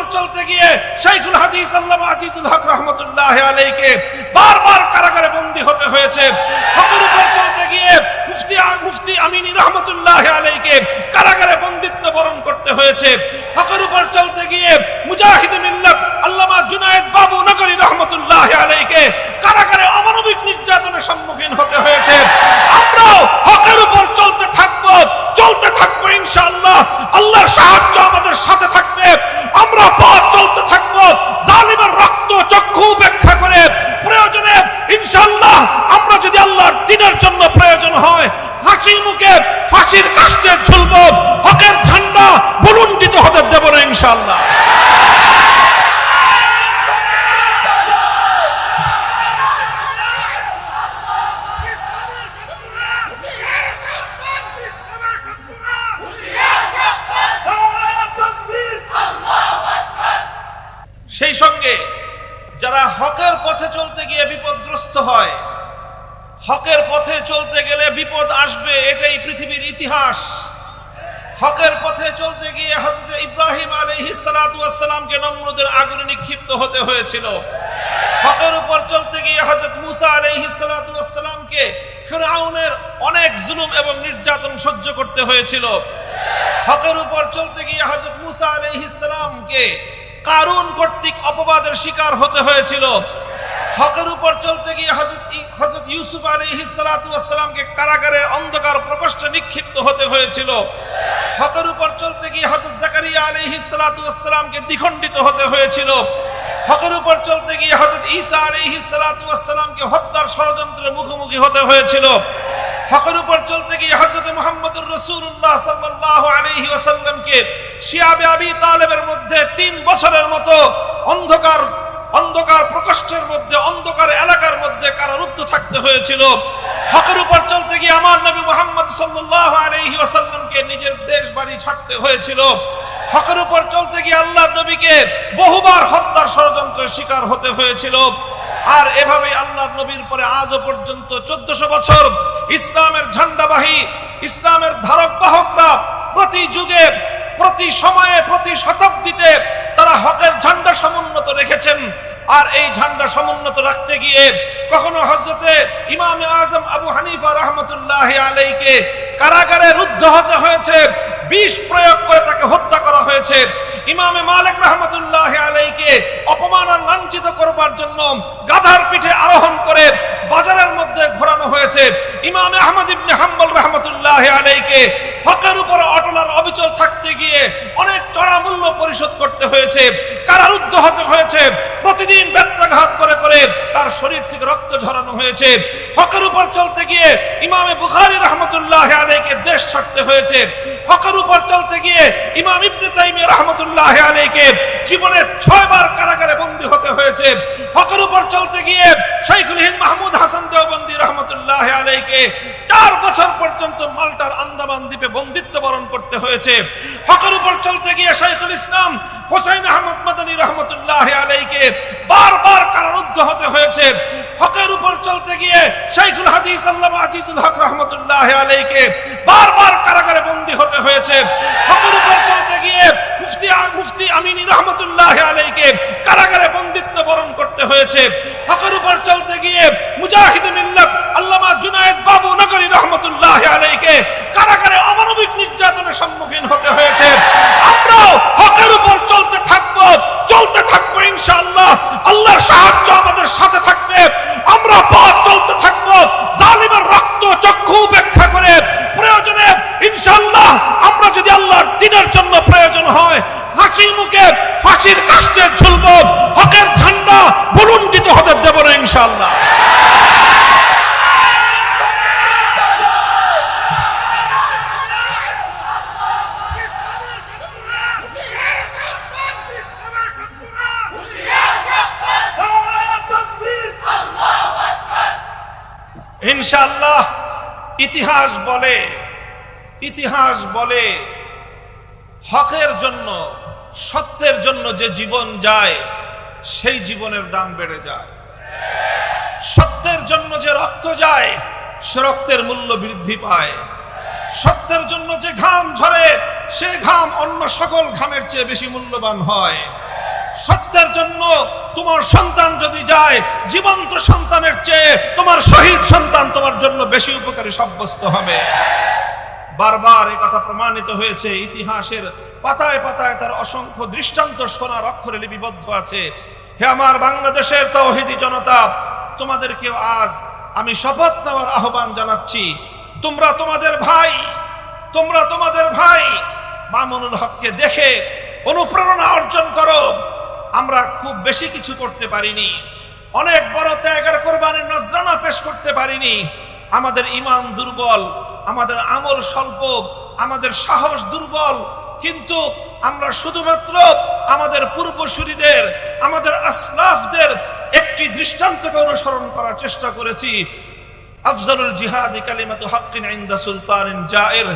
উপর চলতে গিয়ে শাইখুল হাদিস আল্লামা আজিজুল হক রহমতুল্লাহ আলাইকে বারবার কারাগারে বন্দী হতে হয়েছে। হকের উপর চলতে গিয়ে মুফতি মুফতি আমিনী রহমতুল্লাহ আলাইকে কারাগারে বন্দিত্ব বরণ করতে হয়েছে। হকের উপর চলতে গিয়ে মুজাহিদ মিল্লাত আল্লামা জুনায়েদ বাবু নগরী রহমতুল্লাহ আলাইকে কারাগারে অমানবিক নির্যাতনের সম্মুখীন হতে হয়েছে। আমরাও হকের উপর চলতে থাকব চলতে থাকব ইনশাআল্লাহ। আল্লাহর সাহায্য আমাদের সাথে থাকবে। আমরা পথ চলতে থাকব। জালিমের রক্ত চক্ষু উপেক্ষা করে। প্রয়োজনে ইনশাল্লাহ আমরা যদি আল্লাহর দিনের জন্য প্রয়োজন হয় হাসি মুখে ফাঁসির কাস্টে ঝুলবো, হকের ঝান্ডা বুলুন্ডিত হতে দেব না ইনশাআল্লাহ। সেই সঙ্গে যারা হকের পথে চলতে গিয়ে বিপদগ্রস্ত হয়, হকের পথে চলতে গেলে বিপদ আসবে, এটাই পৃথিবীর ইতিহাস। হকের পথে চলতে গিয়ে হযরত ইব্রাহিম ওয়াসসালামকে নমরুদের আগুনে নিক্ষিপ্ত হতে হয়েছিল। হকের উপর চলতে গিয়ে হযরত মুসা ওয়াসসালামকে ফিরআউনের অনেক জুলুম এবং নির্যাতন সহ্য করতে হয়েছিল। হকের উপর চলতে গিয়ে হযরত মুসা আলাইহিস সালামকে কারুন কর্তৃক অপবাদের শিকার হতে হয়েছিল। হকের উপর চলতে গিয়ে হযরত ই- হযরত ইউসুফ আলাইহিস সালাতু ওয়াসসালামকে কারাগারের অন্ধকার প্রকোষ্ঠে নিক্ষিপ্ত হতে হয়েছিল। হকের উপর চলতে গিয়ে হযরত জাকারিয়া আলাইহিস সালাতু ওয়াসসালামকে দ্বিখণ্ডিত হতে হয়েছিল। হকের উপর চলতে গিয়ে হযরত ঈসা আলাইহিস সালাতু ওয়াসসালামকে হত্যার ষড়যন্ত্রের মুখোমুখি হতে হয়েছিল। হকের উপর চলতে গিয়ে হযরত মুহাম্মদুর রাসূলুল্লাহ সাল্লাল্লাহু আলাইহি ওয়াসাল্লামকে শিয়াবে আবি তালেবের মধ্যে তিন বছরের মতো অন্ধকার অন্ধকার প্রকোষ্ঠের মধ্যে, অন্ধকার এলাকার মধ্যে কারারুদ্ধ থাকতে হয়েছিল। হকের উপর চলতে গিয়ে আমার নবী মোহাম্মদ সাল্লাল্লাহু আলাইহি ওয়াসাল্লামকে নিজের দেশ বাড়ি ছাড়তে হয়েছিল। হকের উপর চলতে গিয়ে আল্লাহ নবীকে বহুবার হত্যার ষড়যন্ত্রের শিকার হতে হয়েছিল। আর এভাবে আল্লাহর নবীর পরে আজও পর্যন্ত চোদ্দশো বছর ইসলামের ঝান্ডাবাহী, ইসলামের ধারক বাহকরা প্রতি যুগে, প্রতি সময়ে, প্রতি শতাব্দীতে তারা হকের ঝান্ডা সমুন্নত রেখেছেন। আর এই ঝান্ডা সমুন্নত রাখতে গিয়ে কখনো হজরতে ইমামে আজম আবু হানিফা রহমতুল্লাহ আলাইকে কারাগারে রুদ্ধ হতে হয়েছে, বিষ প্রয়োগ করে তাকে হত্যা করা হয়েছে। ইমামে মালিক রহমতুল্লাহ আলাইকে অপমান আর লাঞ্ছিত করবার জন্য ইমামে আহমদ ইবনে হাম্বল রহমতুল্লাহ আলাইকে হকের উপর অটল আর অবিচল থাকতে গিয়ে অনেক চড়া মূল্য পরিশোধ করতে হয়েছে, কারারুদ্ধ হতে হয়েছে, প্রতিদিন ব্যত্রাঘাত করে করে তার শরীর থেকে রক্ত ঝরানো হয়েছে। হকের উপর চলতে গিয়ে ইমামে বুখারী রহমতুল্লাহ আলাইকে দেশ ছাড়তে হয়েছে। হকের উপর চলতে গিয়ে ইমাম ইবনে তাইমিয়া রহমতুল্লাহ আলাইকে জীবনে ছয়বার কারাগারে বন্দী হতে হয়েছে। হকের উপর চলতে গিয়ে শাইখুল হিন্দ রহমতুল্লাহ আলাইকে চার বছর পর্যন্ত মাল্টার আন্দামান দ্বীপে বন্দিত্ব বরণ করতে হয়েছে। হকের উপর চলতে গিয়ে শাইখুল ইসলাম আহমদ মাদানী রহমতুল্লাহ আলাইকে বারবার কারারুদ্ধ হতে হয়েছে। হকের উপর চলতে গিয়ে শাইখুল হাদিস আল্লামা আজিজুল হক রহমতুল্লাহ আলাইকে বারবার কারাগারে বন্দী হতে হয়েছে। হকের উপর চলতে গিয়ে মুফতি মুফতি আমিনী রহমতুল্লাহ আলাইকে কারাগারে বন্দিত্ব বরণ করতে হয়েছে। হকের উপর চলতে গিয়ে মুজাহিদ মিল্লাত আল্লামা জুনায়েদ বাবু ইনশাআল্লাহ ইতিহাস বলে ইতিহাস বলে হকের জন্য, সত্যের জন্য যে জীবন যায়, সেই জীবনের দাম বেড়ে যায়। সত্যের জন্য যে রক্ত যায়, সে রক্তের মূল্য বৃদ্ধি পায়। সত্যের জন্য যে ঘাম ঝরে, সে ঘাম অন্য সকল ঘামের চেয়ে বেশি মূল্যবান হয়। সত্যের জন্য তোমার সন্তান যদি যায়, জীবন্ত সন্তানের চেয়ে তোমার শহীদ সন্তান তোমার জন্য বেশি উপকারী সাব্যস্ত হবে। বারবার এ কথা প্রমাণিত হয়েছে, ইতিহাসের পাতায় পাতায় তার অসংখ্য দৃষ্টান্ত সোনার অক্ষরে লিপিবদ্ধ আছে। হে আমার বাংলাদেশের তৌহিদি জনতা তোমাদেরকেও আজ আমি শপথ নেওয়ার আহ্বান জানাচ্ছি। তোমরা তোমাদের ভাই, তোমরা তোমাদের ভাই মামুনুল হককে দেখে অনুপ্রেরণা অর্জন করো। আমরা খুব বেশি কিছু করতে পারিনি। অনেক বড় ত্যাগের কোরবানির নজরানা পেশ করতে পারিনি। আমাদের ইমান দুর্বল, আমাদের আমল স্বল্প, আমাদের সাহস দুর্বল। কিন্তু আমরা শুধুমাত্র আমাদের পূর্বসূরিদের, আমাদের আসলাফদের একটি দৃষ্টান্তকে অনুসরণ করার চেষ্টা করেছি। আফজালুল জিহাদি কালিমাতু হাক্কিন ইনদা সুলতানিন জায়ের